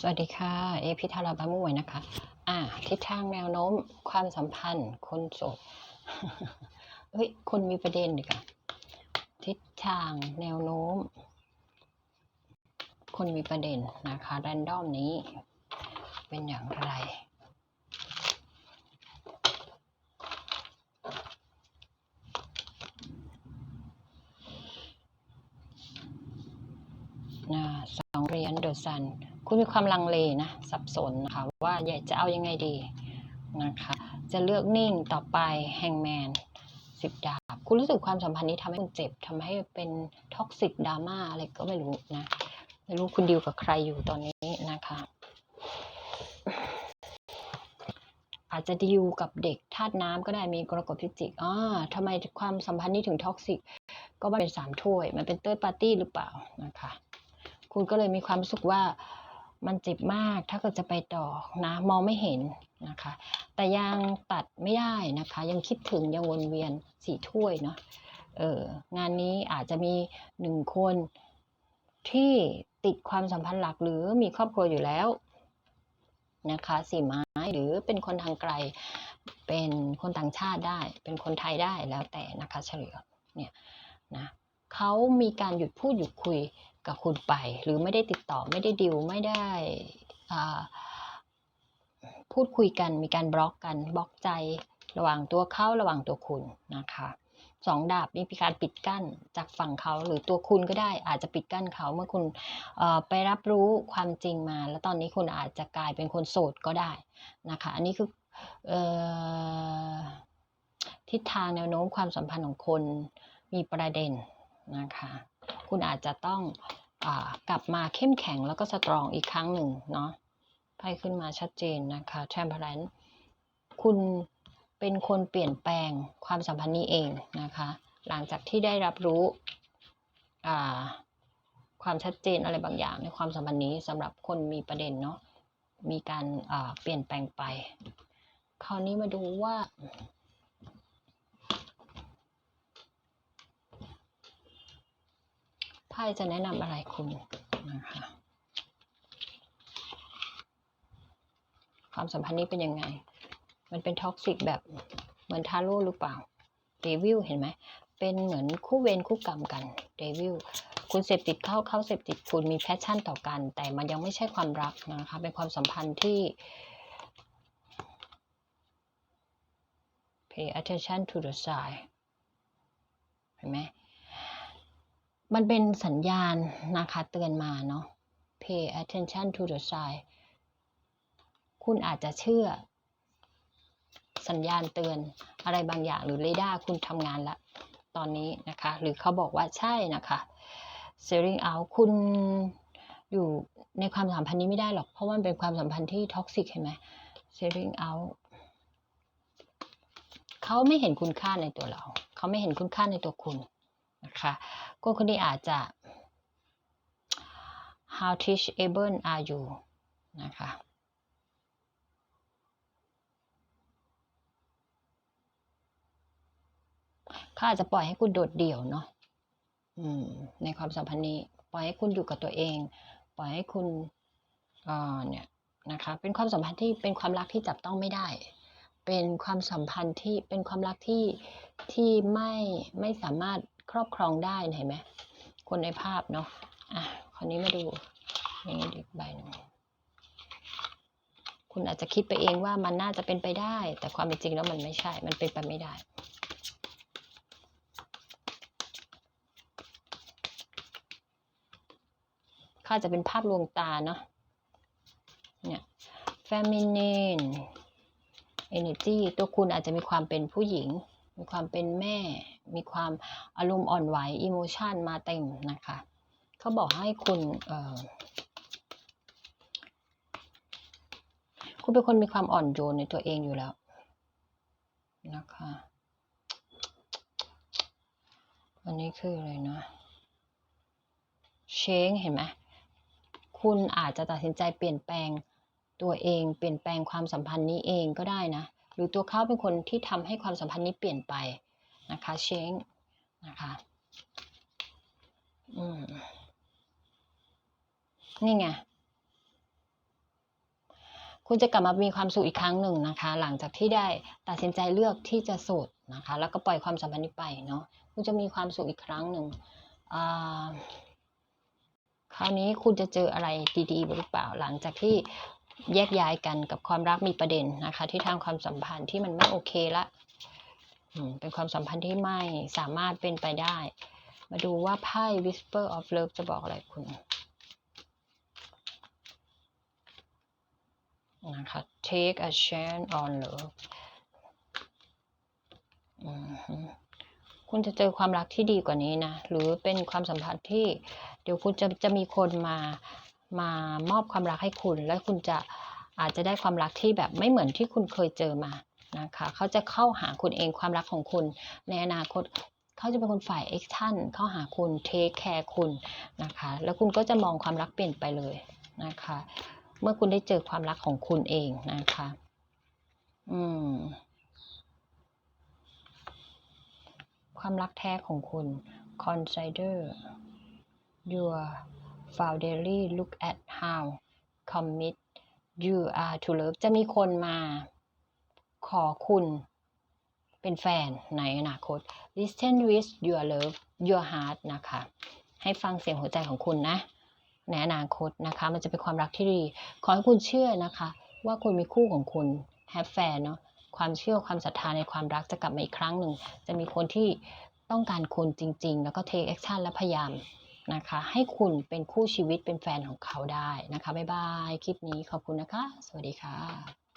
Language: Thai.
สวัสดีค่ะ เอพิธาราบามุ่ยนะคะ อ่า ทิศทางแนวโน้ม ความสัมพันธ์ คนโสดเฮ้ย คนมีประเด็นดีกว่าทิศทางแนวโน้ม คนมีประเด็นนะคะ แรนดอมนี้ เป็นอย่างไรนะสองเหรียญเดอะซัน คุณมีความลังเลนะสับสนนะคะว่าอยากจะเอายังไงดีนะคะจะเลือกนิ่งต่อไปแฮงแมนสิบดาบ คุณรู้สึกความสัมพันธ์นี้ทำให้คุณเจ็บทำให้เป็นท็อกซิกดราม่าอะไรก็ไม่รู้นะ ไม่รู้คุณดิวกับใครอยู่ตอนนี้นะคะ อาจจะดิวกับเด็กธาตุน้ำก็ได้มีกรกฎพิจิกอ่าทำไมความสัมพันธ์นี้ถึงท็อกซิก ก็มันเป็นสามถ้วย มันเป็นเติร์ดปาร์ตี้หรือเปล่านะคะ คุณก็เลยมีความรู้สึกว่า มันเจ็บมากถ้าเกิดจะไปต่อนะมองไม่เห็นนะคะ แต่ยังตัดไม่ได้นะคะ ยังคิดถึงยังวนเวียนสี่ถ้วยเนาะเอองานนี้อาจจะมีหนึ่งคนที่ติดความสัมพันธ์หลักหรือมีครอบครัวอยู่แล้วนะคะสี่ไม้หรือเป็นคนทางไกล เป็นคนต่างชาติได้ เป็นคนไทยได้แล้วแต่นะคะเฉลี่ยเนี่ยนะเขามีการหยุดพูดหยุดคุย กับคุณไป หรือไม่ได้ติดต่อไม่ได้ดิวไม่ได้พูดคุยกันมีการบล็อกกันบล็อกใจระหว่างตัวเขาระหว่างตัวคุณนะคะสองดาบนี่มีการปิดกั้นจากฝั่งเขาหรือตัวคุณก็ได้อาจจะปิดกั้นเขาเมื่อคุณไปรับรู้ความจริงมา แล้วตอนนี้คุณอาจจะกลายเป็นคนโสดก็ได้นะคะอันนี้คืออทิศทางแนวโน้มความสัมพันธ์ของคนมีประเด็นนะคะคุณอาจจะต้อง กลับมาเข้มแข็งแล้วก็สตรองอีกครั้งหนึ่งเนาะไพ่ขึ้นมาชัดเจนนะคะแชมเปญคุณเป็นคนเปลี่ยนแปลงความสัมพันธ์นี้เองนะคะ หลังจากที่ได้รับรู้ความชัดเจนอะไรบางอย่างในความสัมพันธ์นี้สำหรับคนมีประเด็นเนาะมีการเปลี่ยนแปลงไป คราวนี้มาดูว่า พ่จะแนะนำอะไรคุณนะคะความสัมพันธ์นี้เป็นยังไง มันเป็นท็อกซิกแบบเหมือนทาโร่หรือเปล่าเดวิลเห็นไหมเป็นเหมือนคู่เวรคู่กรรมกันเดวิลคุณเสพติดเข้าเข้าเสพติดคุณมีแพชชั่นต่อกัน แต่มันยังไม่ใช่ความรักนะคะ เป็นความสัมพันธ์ที่ pay attention to the side เห็นไหม มันเป็นสัญญาณนะคะเตือนมาเนาะ pay attention to the sign คุณอาจจะเชื่อ สัญญาณเตือนอะไรบางอย่างหรือเรดาร์คุณทำงานละตอนนี้นะคะ หรือเขาบอกว่าใช่นะคะ selling out คุณอยู่ในความสัมพันธ์นี้ไม่ได้หรอก เพราะว่ามันเป็นความสัมพันธ์ที่ท็อกซิกเห็นไหม selling out เขาไม่เห็นคุณค่าในตัวเรา เขาไม่เห็นคุณค่าในตัวคุณ นะคะคนคนนี้อาจจะ how teachable are you นะคะเขาอาจจะปล่อยให้คุณโดดเดี่ยวเนาะในความสัมพันธ์นี้ ปล่อยให้คุณอยู่กับตัวเอง ปล่อยให้คุณเนี่ยนะคะเป็นความสัมพันธ์ที่เป็นความรักที่จับต้องไม่ได้ เป็นความสัมพันธ์ที่เป็นความรักที่ที่ไม่ไม่สามารถ ครอบครองได้เห็นไหมคนในภาพเนาะอะคราวนี้มาดูนี่อีกใบหนึ่งคุณอาจจะคิดไปเองว่ามันน่าจะเป็นไปได้ แต่ความเป็นจริงแล้วมันไม่ใช่ มันเป็นไปไม่ได้ข้าจะเป็นภาพลวงตาเนาะเนี่ย feminine energy ตัวคุณอาจจะมีความเป็นผู้หญิง มีความเป็นแม่ มีความอารมณ์อ่อนไหวอิโมชันมาเต็มนะคะเขาบอกให้คุณคุณเป็นคนมีความอ่อนโยนในตัวเองอยู่แล้วนะคะอันนี้คืออะไรนะเชงเห็นไหมคุณอาจจะตัดสินใจเปลี่ยนแปลงตัวเองเปลี่ยนแปลงความสัมพันธ์นี้เองก็ได้นะ หรือตัวเขาเป็นคนที่ทำให้ความสัมพันธ์นี้เปลี่ยนไป นะคะเช้งนะคะอืมนี่ไงคุณจะกลับมามีความสุขอีกครั้งหนึ่งนะคะ หลังจากที่ได้ตัดสินใจเลือกที่จะโสดนะคะ แล้วก็ปล่อยความสัมพันธ์นี้ไปเนาะคุณจะมีความสุขอีกครั้งหนึ่งคราวนี้คุณจะเจออะไรดีๆหรือเปล่า หลังจากที่แยกย้ายกันกับความรักมีประเด็นนะคะ ที่ทางความสัมพันธ์ที่มันไม่โอเคละ เป็นความสัมพันธ์ที่ไม่สามารถเป็นไปได้ มาดูว่าไพ่ Whisper of Love จะบอกอะไรคุณนะคะ take a chance on love คุณจะเจอความรักที่ดีกว่านี้นะ หรือเป็นความสัมพันธ์ที่ เดี๋ยวคุณจะจะมีคนมามามอบความรักให้คุณ และคุณจะอาจจะได้ความรักที่แบบไม่เหมือนที่คุณเคยเจอมา นะคะเขาจะเข้าหาคุณเองความรักของคุณ ในอนาคตเขาจะเป็นคนฝ่าย action เข้าหาคุณ take care คุณนะคะ แล้วคุณก็จะมองความรักเปลี่ยนไปเลยนะคะ เมื่อคุณได้เจอความรักของคุณเองนะคะ อืม ความรักแท้ของคุณ consider your founderly look at how commit you are to love จะมีคนมา ขอคุณเป็นแฟนในอนาคต listen with your love your heart นะคะ ให้ฟังเสียงหัวใจของคุณนะ ในอนาคตนะคะ มันจะเป็นความรักที่ดี ขอให้คุณเชื่อนะคะ ว่าคุณมีคู่ของคุณ have fan เนาะความเชื่อความศรัทธาในความรักจะกลับมาอีกครั้งหนึ่ง จะมีคนที่ต้องการคุณจริง ๆ แล้วก็ take action และพยายามนะคะ ให้คุณเป็นคู่ชีวิตเป็นแฟนของเขาได้นะคะ บ๊ายบาย คลิปนี้ขอบคุณนะคะ สวัสดีค่ะ